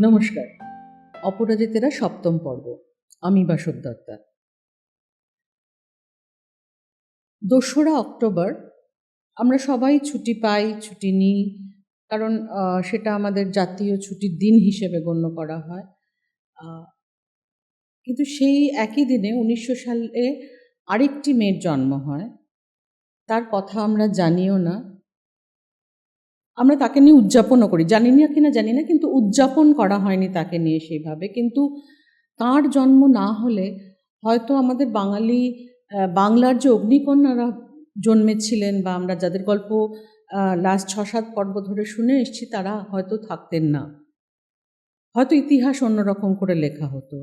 নমস্কার। অপরাজিতেরা সপ্তম পর্ব। আমি বাসব দত্তা। দোসরা অক্টোবর, আমরা সবাই ছুটি পাই, ছুটি নিই, কারণ সেটা আমাদের জাতীয় ছুটির দিন হিসেবে গণ্য করা হয়। কিন্তু সেই একই দিনে উনিশশো সালে আরেকটি মেয়ের জন্ম হয়। তার কথা আমরা জানিও না। আমরা তাকে নিয়ে উদযাপনও করি। জানি না কিনা, জানি না, কিন্তু উদযাপন করা হয়নি তাকে নিয়ে সেইভাবে। কিন্তু তার জন্ম না হলে হয়তো আমাদের বাঙালি বাংলার যে অগ্নিকন্যারা জন্মেছিলেন বা আমরা যাদের গল্প লাস্ট ছ সাত পর্ব ধরে শুনে এসেছি, তারা হয়তো থাকতেন না। হয়তো ইতিহাস অন্যরকম করে লেখা হতো।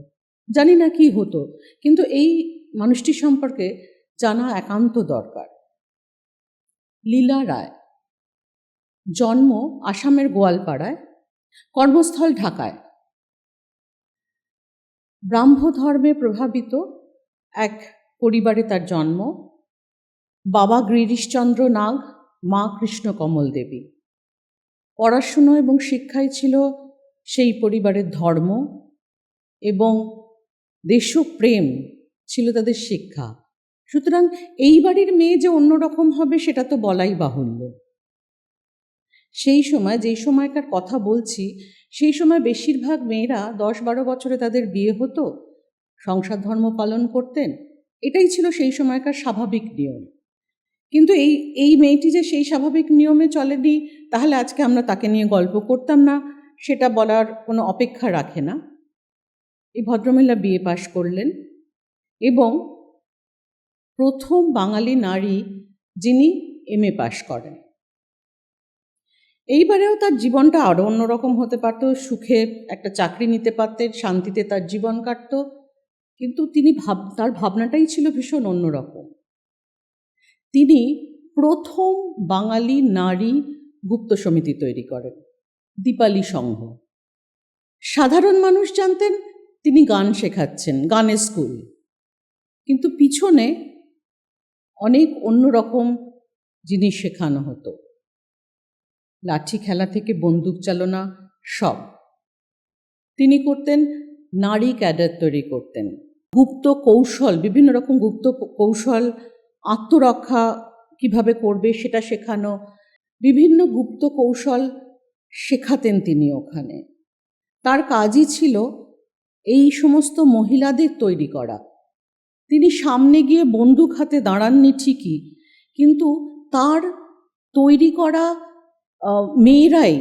জানি না কি হতো। কিন্তু এই মানুষটি সম্পর্কে জানা একান্ত দরকার। লীলা রায়। জন্ম আসামের গোয়ালপাড়ায়, কর্মস্থল ঢাকায়। ব্রাহ্ম ধর্মে প্রভাবিত এক পরিবারে তার জন্ম, বাবা গিরিশচন্দ্র নাগ, মা কৃষ্ণকমল দেবী। পড়াশুনো এবং শিক্ষাই ছিল সেই পরিবারের ধর্ম এবং দেশপ্রেম ছিল তাদের শিক্ষা। সুতরাং এই বাড়ির মেয়ে যে অন্যরকম হবে সেটা তো বলাই বাহুল্য। সেই সময়, যেই সময়কার কথা বলছি, সেই সময় বেশিরভাগ মেয়েরা দশ বারো বছরে তাদের বিয়ে হতো, সংসার ধর্ম পালন করতেন, এটাই ছিল সেই সময়কার স্বাভাবিক নিয়ম। কিন্তু এই এই মেয়েটি যে সেই স্বাভাবিক নিয়মে চলেনি, তাহলে আজকে আমরা তাকে নিয়ে গল্প করতাম না, সেটা বলার কোনো অপেক্ষা রাখে না। এই ভদ্রমহিলা বিয়ে পাশ করলেন এবং প্রথম বাঙালি নারী যিনি এম এ পাশ করেন। এইবারেও তার জীবনটা আরও অন্যরকম হতে পারত। সুখে একটা চাকরি নিতে পারতেন, শান্তিতে তার জীবন কাটত। কিন্তু তিনি ভাব, তার ভাবনাটাই ছিল ভীষণ অন্যরকম। তিনি প্রথম বাঙালি নারী গুপ্ত সমিতি তৈরি করেন, দীপালি সংঘ। সাধারণ মানুষ জানতেন তিনি গান শেখাচ্ছেন, গানের স্কুল। কিন্তু পিছনে অনেক অন্যরকম জিনিস শেখানো হতো। লাঠি খেলা থেকে বন্দুক চালনা, সব। তিনি করতেন নারী ক্যাডার তৈরি করতেন। গুপ্ত কৌশল, বিভিন্ন রকম গুপ্ত কৌশল, আত্মরক্ষা কীভাবে করবে সেটা শেখানো, বিভিন্ন গুপ্ত কৌশল শেখাতেন তিনি ওখানে। তার কাজই ছিল এই সমস্ত মহিলাদের তৈরি করা। তিনি সামনে গিয়ে বন্দুক হাতে দাঁড়াননি ঠিকই, কিন্তু তার তৈরি করা মেয়েরাই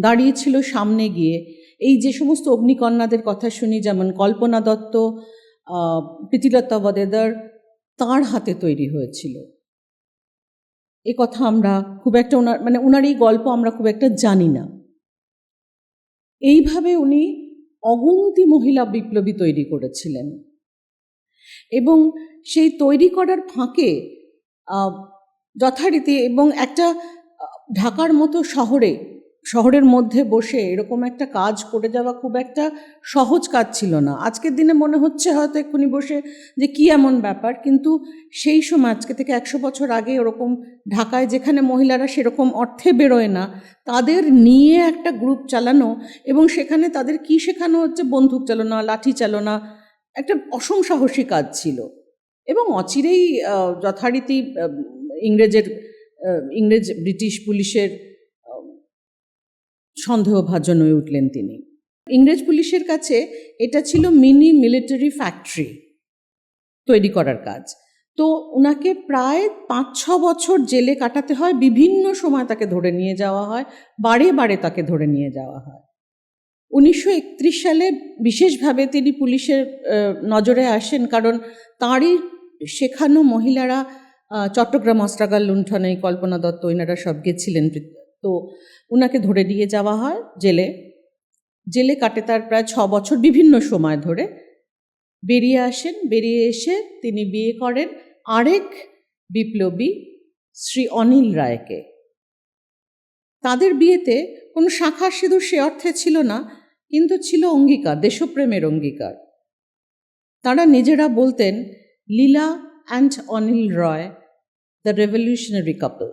দাঁড়িয়েছিল সামনে গিয়ে। এই যে সমস্ত অগ্নিকন্যাদের কথা শুনি, যেমন কল্পনা দত্ত প্রীতিলতা বদেদার, তার হাতে তৈরি হয়েছিল। এ কথা আমরা খুব একটা ওনার মানে ওনার এই গল্প আমরা খুব একটা জানি না। এইভাবে উনি অগুন্তি মহিলা বিপ্লবী তৈরি করেছিলেন। এবং সেই তৈরি করার ফাঁকে যথারীতি এবং একটা ঢাকার মতো শহরে, শহরের মধ্যে বসে এরকম একটা কাজ করে যাওয়া খুব একটা সহজ কাজ ছিল না। আজকের দিনে মনে হচ্ছে হয়তো এক্ষুনি বসে যে কি এমন ব্যাপার, কিন্তু সেই সময়, আজকে থেকে একশো বছর আগে ওরকম ঢাকায় যেখানে মহিলারা সেরকম অর্থে বেরোয় না, তাদের নিয়ে একটা গ্রুপ চালানো এবং সেখানে তাদের কি শেখানো হচ্ছে? বন্দুক চালনা, লাঠি চালনা, একটা অসংসাহসী কাজ ছিল। এবং অচিরেই যথারীতি ইংরেজের ইংরেজ, ব্রিটিশ পুলিশের সন্দেহভাজন হয়ে উঠলেন তিনি। ইংরেজ পুলিশের কাছে এটা ছিল মিনি মিলিটারি ফ্যাক্টরি তৈরি করার কাজ। তো ওনাকে প্রায় পাঁচ ছ বছর জেলে কাটাতে হয়, বিভিন্ন সময় তাকে ধরে নিয়ে যাওয়া হয়, বারে বারে তাকে ধরে নিয়ে যাওয়া হয়। উনিশশো একত্রিশ সালে বিশেষভাবে তিনি পুলিশের নজরে আসেন কারণ তাঁরই শেখানো মহিলারা চট্টগ্রাম অস্ত্রাগার, লুণ্ঠনে কল্পনা দত্ত এনারা সব গেছিলেন তো ওনাকে ধরে নিয়ে যাওয়া হয় জেলে। জেলে কাটে তার প্রায় ছ বছর বিভিন্ন সময় ধরে। বেরিয়ে আসেন, বেরিয়ে এসে তিনি বিয়ে করেন আরেক বিপ্লবী, শ্রী অনিল রায়কে। তাদের বিয়েতে কোনো শাখা সিঁদুর সে অর্থে ছিল না, কিন্তু ছিল অঙ্গীকার, দেশপ্রেমের অঙ্গীকার। তারা নিজেরা বলতেন, Leela and Anil Roy the revolutionary couple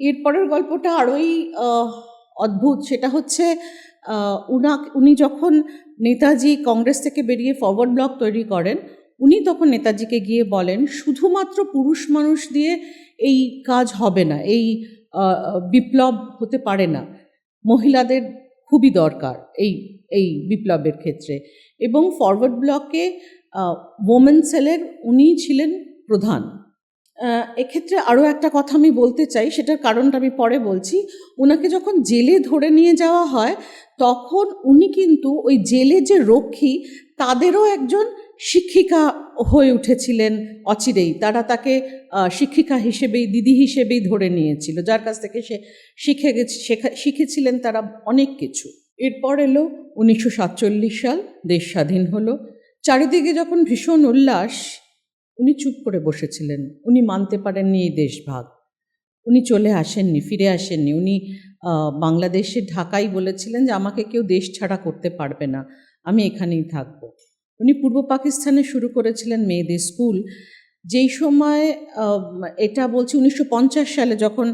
এরপরের গল্পটা আরোই অদ্ভুত। সেটা হচ্ছে উনা উনি যখন নেতাজি কংগ্রেস থেকে বেরিয়ে ফরওয়ার্ড ব্লক তৈরি করেন, উনি তখন নেতাজিকে গিয়ে বলেন, শুধুমাত্র পুরুষ মানুষ দিয়ে এই কাজ হবে না, এই বিপ্লব হতে পারে না। মহিলাদের খুবই দরকার এই এই বিপ্লবের ক্ষেত্রে। এবং ফরওয়ার্ড ব্লকে ওমেন সেলের উনিই ছিলেন প্রধান। এক্ষেত্রে আরও একটা কথা আমি বলতে চাই, সেটার কারণটা আমি পরে বলছি। ওনাকে যখন জেলে ধরে নিয়ে যাওয়া হয়, তখন উনি কিন্তু ওই জেলে যে রক্ষী, তাদেরও একজন শিক্ষিকা হয়ে উঠেছিলেন অচিরেই। তারা তাকে শিক্ষিকা হিসেবেই, দিদি হিসেবেই ধরে নিয়েছিল। যার কাছ থেকে সে শিখে গেছে, শেখা, শিখেছিলেন তারা অনেক কিছু। এরপর এলো উনিশশো সাতচল্লিশ সাল, দেশ স্বাধীন হলো। চারিদিকে যখন ভীষণ উল্লাস উনি চুপ করে বসেছিলেন। উনি মানতে পারেননি এই দেশভাগ। উনি চলে আসেননি ফিরে আসেননি। উনি আহ, বাংলাদেশের ঢাকায় বলেছিলেন যে আমাকে কেউ দেশ ছাড়া করতে পারবে না। আমি এখানেই থাকব। উনি পূর্ব পাকিস্তানে শুরু করেছিলেন মেয়েদের স্কুল। যেই সময় এটা বলছি উনিশশো পঞ্চাশ সালে যখন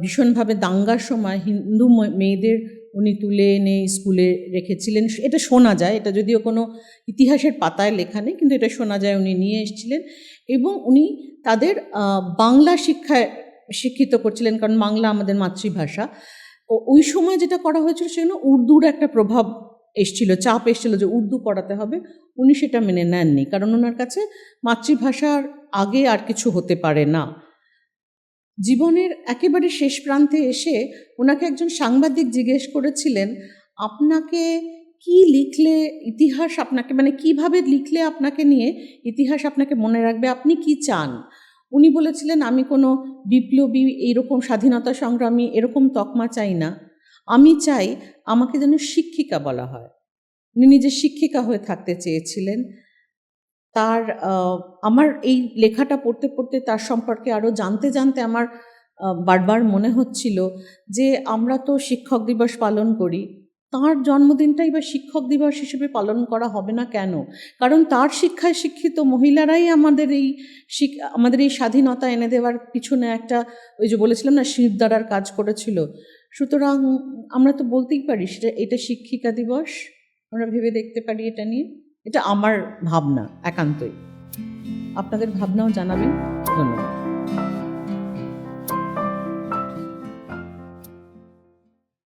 ভীষণভাবে দাঙ্গার সময় হিন্দু মেয়েদের উনি তুলে এনে স্কুলে রেখেছিলেন। এটা শোনা যায়, এটা যদিও কোনো ইতিহাসের পাতায় লেখা নেই, কিন্তু এটা শোনা যায় উনি নিয়ে এসেছিলেন এবং উনি তাদের বাংলা শিক্ষায় শিক্ষিত করছিলেন, কারণ বাংলা আমাদের মাতৃভাষা। ওই সময় যেটা করা হয়েছিল সেখানে উর্দুর একটা প্রভাব এসছিল, চাপ এসছিল যে উর্দু পড়াতে হবে। উনি সেটা মেনে নেননি, কারণ ওনার কাছে মাতৃভাষার আগে আর কিছু হতে পারে না। জীবনের একেবারে শেষ প্রান্তে এসে ওনাকে একজন সাংবাদিক জিজ্ঞেস করেছিলেন, আপনাকে কি লিখলে ইতিহাস আপনাকে মানে কীভাবে লিখলে আপনাকে নিয়ে ইতিহাস আপনাকে মনে রাখবে? আপনি কি চান? উনি বলেছিলেন, আমি কোনো বিপ্লবী এইরকম স্বাধীনতা সংগ্রামী এরকম তকমা চাই না। আমি চাই আমাকে যেন শিক্ষিকা বলা হয়। উনি নিজে শিক্ষিকা হয়ে থাকতে চেয়েছিলেন। তার আমার এই লেখাটা পড়তে পড়তে তার সম্পর্কে আরও জানতে জানতে আমার বারবার মনে হচ্ছিল যে আমরা তো শিক্ষক দিবস পালন করি, তার জন্মদিনটাই বা শিক্ষক দিবস হিসেবে পালন করা হবে না কেন? কারণ তার শিক্ষায় শিক্ষিত মহিলারাই আমাদের এই আমাদের এই স্বাধীনতা এনে দেওয়ার পিছনে একটা, ওই যে বলেছিলাম না শিরদাঁড়ার কাজ করেছিল। সুতরাং আমরা তো বলতেই পারি সেটা, এটা শিক্ষিকা দিবস, আমরা ভেবে দেখতে পারি এটা নিয়ে। এটা আমার ভাবনা একান্তই। আপনাদের ভাবনাও জানাবেন। ধন্যবাদ।